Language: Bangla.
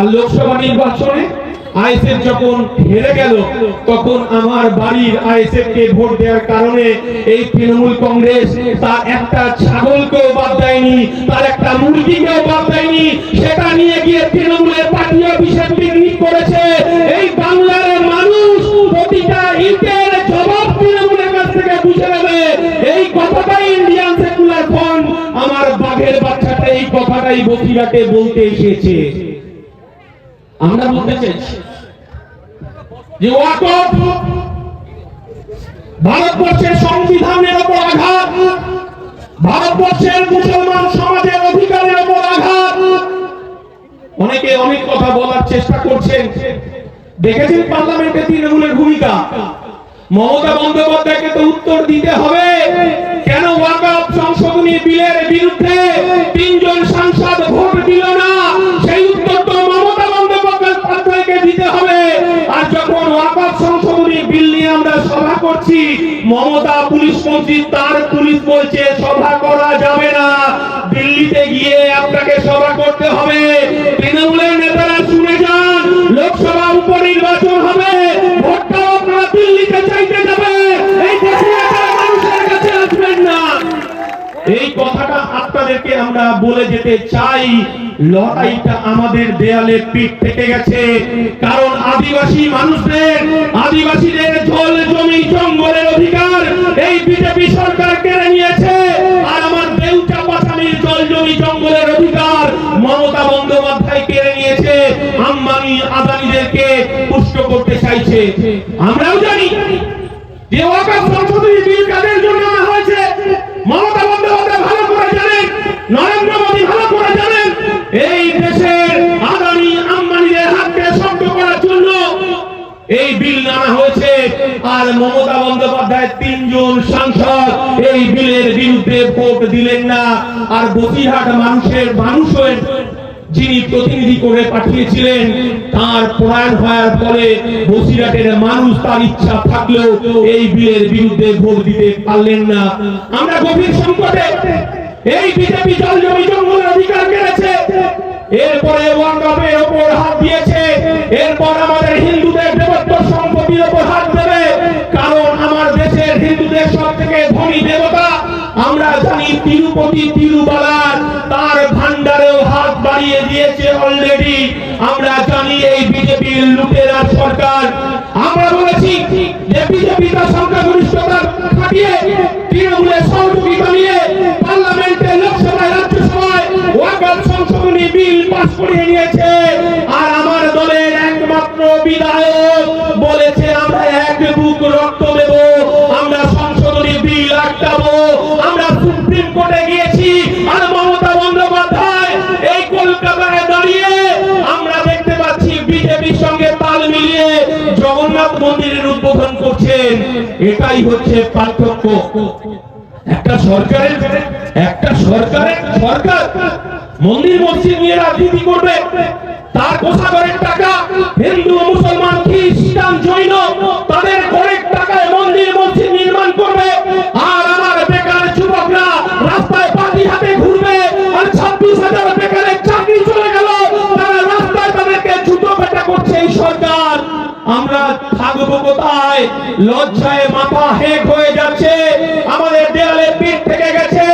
আর লোকসভা নির্বাচনে আইএসএফ যখন হেরে গেল, তখন আমার বাড়ির আইএসএফ কে ভোট দেওয়ার কারণে এই তৃণমূল কংগ্রেস তার একটা ছাগলকেও বাদ দেয়নি, তার একটা মুরগিকেও বাদ দেয়নি। সেটা নিয়ে গিয়ে তৃণমূলের পার্টি অফিসে পিকনিক করেছে। এই বাংলার মানুষ প্রতিটা ইটের জবাব তৃণমূলের কাছ থেকে বুঝে নেবে। এই কথাটাই ইন্ডিয়ান সেকুলার ফ্রন্ট আমার বাঘের বাচ্চাটা এই কথাটাই বসিরাটে বলতে এসেছে। আমরা বলতে চাইছি যে ওয়াকফ ভারতবর্ষের সংবিধানের উপর আঘাত, ভারতবর্ষের মুসলমান সমাজের অধিকারের উপর আঘাত। অনেকে অনেক কথা বলার চেষ্টা করছেন। দেখেছেন পার্লামেন্টে তৃণমূলের ভূমিকা? মমতা বন্দ্যোপাধ্যায়কে তো উত্তর দিতে হবে। কেন ওয়াকফ সংশোধনী বিলের বিরুদ্ধে তিনজন সাংসদ বিল নিয়ে আমরা সভা করছি। মমতা পুলিশ মন্ত্রী, তার পুলিশ বলছে, সভা করা যাবে না। দিল্লিতে গিয়ে আপনাকে সভা করতে হবে। তৃণমূলের নেতারা শুনে যান, লোকসভা উপনির্বাচন হবে। ভোটটাও আপনারা দিল্লিতে চাইতে যাবে। এই দেশে মানুষের কাছে আসবেন না। এই কথাটা আপনাদেরকে আমরা বলে যেতে চাই। লড়াইটা আমাদের দেয়ালে পিঠ থেকে গেছে। কারণ আদিবাসী মানুষদের আদিবাসীদের জল জমি, জঙ্গলের অধিকার, এই বিজেপি সরকার কেড়ে নিয়েছে। আর আমার দেউচা পাশামির জল জমি, জঙ্গলের অধিকার মমতা বন্দ্যোপাধ্যায় কেড়ে নিয়েছে। আম্বানি আদানিদেরকে পুষ্ট করতে চাইছে। আমরাও জানি যে ওয়াকফ সংশোধনী বিল কাদের জন্য আনা হয়েছে? মমতা বন্দ্যোপাধ্যায় ভালো করে জানেন, নরেন্দ্র মোদী ভালো করে জানেন এই দেশের আদানি আম্বানিদের হাতকে শক্ত করার জন্য এই বিল আনা হয়েছে আর মমতা বন্দ্যোপাধ্যায় তিনজন সাংসদ। এই বিলের বিরুদ্ধে ভোট দিলেন না। আর বসিরহাট মানুষের মানুষের যিনি প্রতিনিধি করে পাঠিয়েছিলেন, তার প্রয়াণ হওয়ার পরে বসিরহাটের মানুষ তার ইচ্ছা থাকলেও এই বিলের বিরুদ্ধে ভোট দিতে পারলেন না। আমরা গভীর সংকটে এই বিজেপি জল জমি জঙ্গলের অধিকার কেড়েছে। এরপরে ওয়াকফের তিরুপতি তিরুবালার তার ভান্ডারেও হাত বাড়িয়ে দিয়েছে অলরেডি আমরা জানি এই বিজেপির লুটেরা সরকার। আমরা বলেছি যে বিজেপি তার সংখ্যাগরিষ্ঠতা খাটিয়ে তৃণমূলের সহযোগিতা নিয়ে পার্লামেন্টে, লোকসভায়, রাজ্যসভায় ওয়াকফ সংশোধনী বিল পাস করিয়ে নিয়েছে। বিজেপির সঙ্গে তাল মিলিয়ে জগন্নাথ মন্দিরের উদ্বোধন করছেন। এটাই হচ্ছে পার্থক্য। একটা সরকারের একটা সরকারের সরকার মন্দির মসজিদ নিয়ে রাজনীতি করবে, তার কোষাগারের টাকা আমরা থাকব কোথায়? লজ্জায় মাথা হেক হয়ে যাচ্ছে। আমাদের দেয়ালে পিঠ থেকে গেছে।